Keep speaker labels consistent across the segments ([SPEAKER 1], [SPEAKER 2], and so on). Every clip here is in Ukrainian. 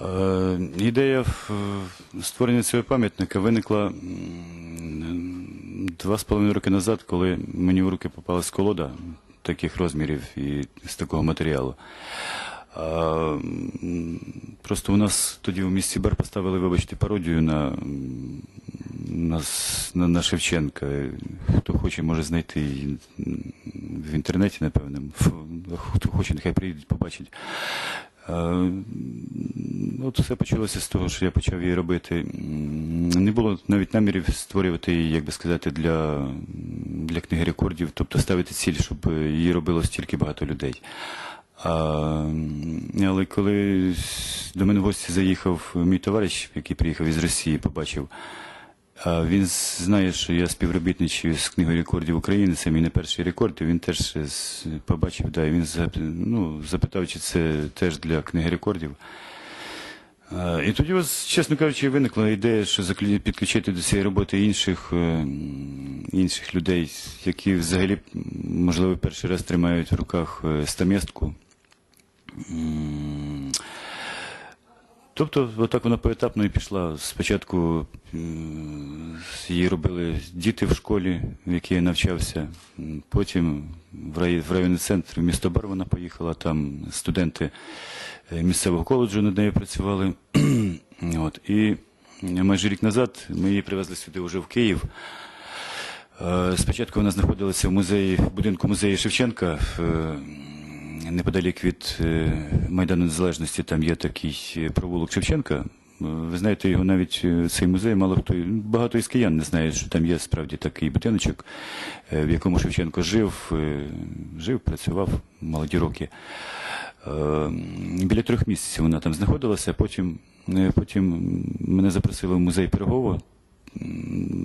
[SPEAKER 1] Е, Ідея створення цього пам'ятника виникла два з половиною роки назад, коли мені в руки попалась колода таких розмірів і з такого матеріалу. А, Просто у нас тоді в місті Бар поставили, вибачте, пародію на, на, на, Шевченка. Хто хоче, може знайти в інтернеті, напевно. Хто хоче, нехай приїдуть, побачить. Е, От все почалося з того, що я почав її робити. Не було навіть намірів створювати її, як би сказати, для, для книги рекордів, тобто ставити ціль, щоб її робило стільки багато людей. А, але коли до мене в гості заїхав мій товариш, який приїхав із Росії, побачив. Він знає, що я співробітничаю з книгою рекордів України, це мій не перший рекорд, і він теж побачив, да, і він ну, запитав, чи це теж для книги рекордів. І тоді, чесно кажучи, виникла ідея, що підключити до цієї роботи інших, е, інших людей, які взагалі, можливо, перший раз тримають в руках е, стаместку. М, Тобто, отак вона поетапно і пішла. Спочатку її робили діти в школі, в якій я навчався. Потім в рай- в районний центр в місто Бар вона поїхала. Там студенти е, місцевого коледжу над нею працювали. От. І майже рік назад ми її привезли сюди вже в Київ. Е, Спочатку вона знаходилася в музеї, в будинку музею Шевченка, в, е, неподалік від е, Майдану Незалежності, там є такий е, провулок Шевченка. Е, Ви знаєте, його навіть цей музей, мало хто багато із киян не знає, що там є справді такий будиночок, в якому Шевченко жив, жив, працював молоді роки. Біля трьох місяців вона там знаходилася. Потім, потім мене запросили в музей Пирогово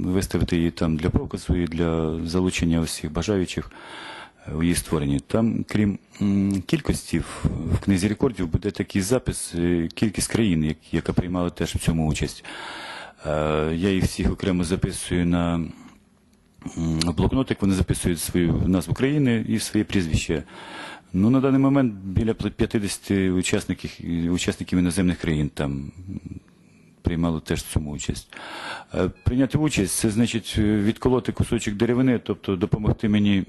[SPEAKER 1] виставити її там для показу і для залучення усіх бажаючих її створенні. Там, крім кількості, в, книзі рекордів буде такий запис, е, кількість країн, яка приймала теж в цьому участь. Е, Я їх всіх окремо записую на блокнотик, вони записують свою назву країни і своє прізвище. Ну, на даний момент біля 50 учасників, учасників іноземних країн там приймало теж в цьому участь. Е, Прийняти участь це значить е, відколоти кусочок деревини, тобто допомогти мені.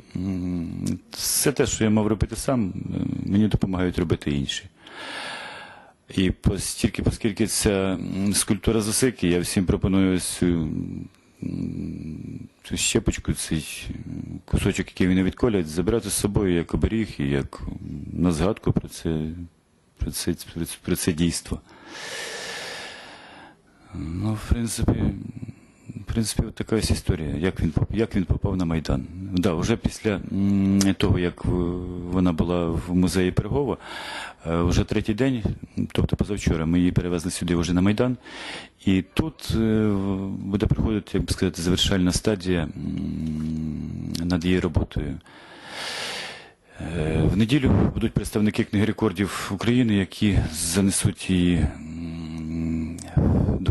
[SPEAKER 1] Все те, що я мав робити сам, е, мені допомагають робити інші. І постільки, оскільки ця скульптура засики, я всім пропоную цю, цю щепочку, цей кусочок, який вони відколять, забирати з собою як оберіг і як на згадку про це, про це, про це, про це дійство. Ну, в принципі, в принципі, от така ось історія, як він, як він попав на Майдан. Да, вже після того, як вона була в музеї Пергова, е, вже третій день, тобто позавчора, ми її перевезли сюди вже на Майдан. І тут е, буде проходити, як би сказати, завершальна стадія над її роботою. Е, В неділю будуть представники книги рекордів України, які занесуть її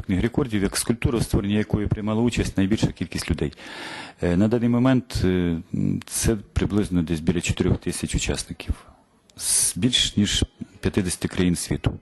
[SPEAKER 1] до книги рекордів як скульптура, в створенні якої приймала участь найбільша кількість людей. Е, На даний момент е, це приблизно десь біля 4 тисяч учасників з більш ніж 50 країн світу.